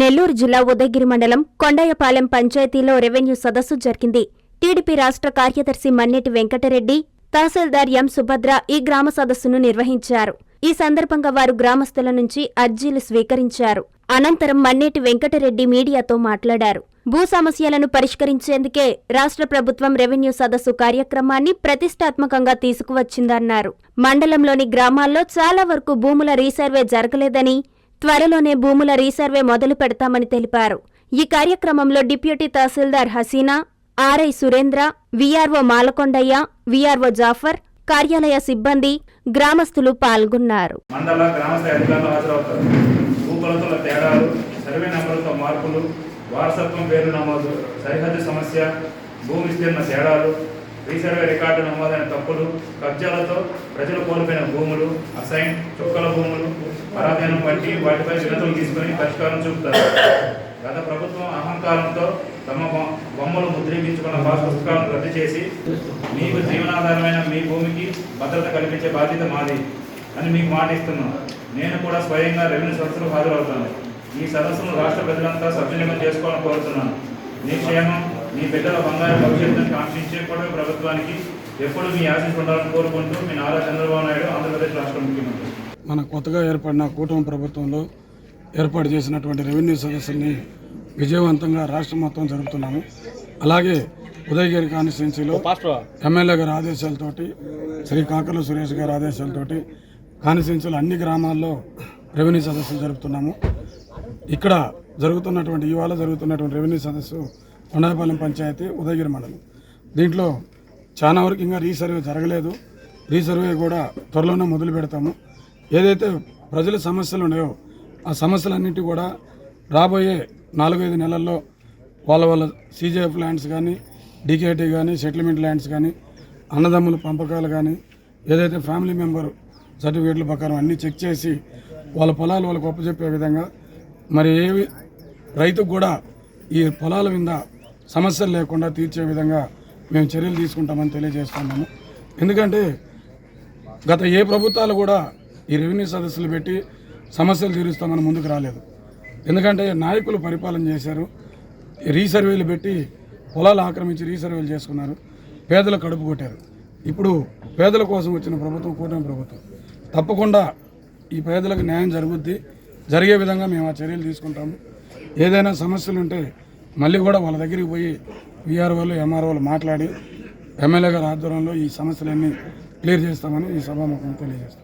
నెల్లూరు జిల్లా ఉదయగిరి మండలం కొండాయపాలెం పంచాయతీలో రెవెన్యూ సదస్సు జరిగింది. టీడీపీ రాష్ట్ర కార్యదర్శి మన్నెటి వెంకటరెడ్డి తహసీల్దార్ ఎం సుభద్ర ఈ గ్రామ సదస్సును నిర్వహించారు. ఈ సందర్భంగా వారు గ్రామస్తుల నుంచి అర్జీలు స్వీకరించారు. అనంతరం మన్నేటి వెంకటరెడ్డి మీడియాతో మాట్లాడారు. భూ సమస్యలను పరిష్కరించేందుకే రాష్ట్ర ప్రభుత్వం రెవెన్యూ సదస్సు కార్యక్రమాన్ని ప్రతిష్టాత్మకంగా తీసుకువచ్చిందన్నారు. మండలంలోని గ్రామాల్లో చాలా వరకు భూముల రీసర్వే జరగలేదని త్వరలోనే భూముల రీసర్వే మొదలు పెడతామని తెలిపారు. ఈ కార్యక్రమంలో deputy tahsildar Hasina RI Surendra VRO Malakondaiah VRO Jafar కార్యాలయ సిబ్బంది గ్రామస్తులు పాల్గొన్నారు. మండల తేడాలు సర్వే మార్పులు వారసత్వం పేరు నమోదు సరిహద్దు సమస్య భూ విస్తీర్ణ తేడాలు రీసర్వే రికార్డు నమోదైన తప్పులు కబ్జాలతో ప్రజలు కోల్పోయిన భూములు అసైన్ చుక్కల భూములు పరాధీనం బట్టి వాటిపై వినతులు తీసుకొని పరిష్కారం చూపుతారు. గత ప్రభుత్వం అహంకారంతో తమ బొమ్మలు ముద్రించుకున్న పాస్ పుస్తకాలను రద్దు చేసి మీకు జీవనాధారమైన మీ భూమికి భద్రత కల్పించే బాధ్యత మాది అని మీకు మాట నేను కూడా స్వయంగా రెవెన్యూ సదస్సుకు హాజరవుతాను. ఈ సదస్సును రాష్ట్ర ప్రజలంతా సద్వినియోగం చేసుకోవాలని కోరుతున్నాను. మీ క్షేమం మీ బిడ్డల బంగారు భవిష్యత్తును కాంక్షించే కూడా ప్రభుత్వానికి ఎప్పుడు మీ ఆశీస్ ఉండాలని కోరుకుంటూ మీ నారా చంద్రబాబు నాయుడు ఆంధ్రప్రదేశ్ రాష్ట్ర ముఖ్యమంత్రి. మన కొత్తగా ఏర్పడిన కూటమి ప్రభుత్వంలో ఏర్పాటు చేసినటువంటి రెవెన్యూ సదస్సుని విజయవంతంగా రాష్ట్రం మొత్తం జరుపుతున్నాము. అలాగే ఉదయగిరి కాన్స్టిట్యున్సీలో ఎమ్మెల్యే గారి ఆదేశాలతోటి శ్రీ కాకర్ల సురేష్ గారి ఆదేశాలతోటి కాన్స్టిట్యున్సీలో అన్ని గ్రామాల్లో రెవెన్యూ సదస్సులు జరుపుతున్నాము. ఇక్కడ జరుగుతున్నటువంటి ఇవాళ జరుగుతున్నటువంటి రెవెన్యూ సదస్సు కొండాయపాలెం పంచాయతీ ఉదయగిరి మండలం. దీంట్లో చాలా వరకు ఇంకా రీసర్వే జరగలేదు. రీసర్వే కూడా త్వరలోనే మొదలు పెడతాము. ఏదైతే ప్రజల సమస్యలు ఉన్నాయో ఆ సమస్యలన్నింటి కూడా రాబోయే నాలుగైదు నెలల్లో వాళ్ళ వాళ్ళ సీజేఎఫ్ ల్యాండ్స్ కానీ డికేటీ కానీ సెటిల్మెంట్ ల్యాండ్స్ కానీ అన్నదమ్ముల పంపకాలు కానీ ఏదైతే ఫ్యామిలీ మెంబర్ సర్టిఫికేట్ల ప్రకారం అన్నీ చెక్ చేసి వాళ్ళ పొలాలు వాళ్ళకు ఒప్పచెప్పే విధంగా మరి ఏవి రైతుకు కూడా ఈ పొలాల మీద సమస్యలు లేకుండా తీర్చే విధంగా మేము చర్యలు తీసుకుంటామని తెలియజేస్తున్నాము. ఎందుకంటే గత ఏ ప్రభుత్వాలు కూడా ఈ రెవెన్యూ సదస్సులు పెట్టి సమస్యలు తీరుస్తామని ముందుకు రాలేదు. ఎందుకంటే నాయకులు పరిపాలన చేశారు. ఈ రీసర్వేలు పెట్టి పొలాలు ఆక్రమించి రీసర్వేలు చేసుకున్నారు. పేదలు కడుపు కొట్టారు. ఇప్పుడు పేదల కోసం వచ్చిన ప్రభుత్వం కూటమి ప్రభుత్వం. తప్పకుండా ఈ పేదలకు న్యాయం జరుగుద్ది. జరిగే విధంగా మేము ఆ చర్యలు తీసుకుంటాము. ఏదైనా సమస్యలు ఉంటే మళ్ళీ కూడా వాళ్ళ దగ్గరికి పోయి విఆర్ఓలు ఎంఆర్ఓలు మాట్లాడి ఎమ్మెల్యే గారి ఆధ్వర్యంలో ఈ సమస్యలన్నీ క్లియర్ చేస్తామని ఈ సభాముఖం తెలియజేస్తాం.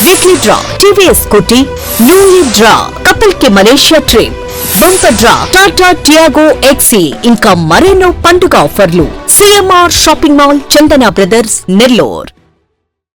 weekly draw TVS Scooty new year draw కపిల్కి Malaysia trip bumper draw Tata Tiago XE ఇంకా మరెన్నో పండుగ ఆఫర్లు CMR shopping mall Chandana brothers Nellore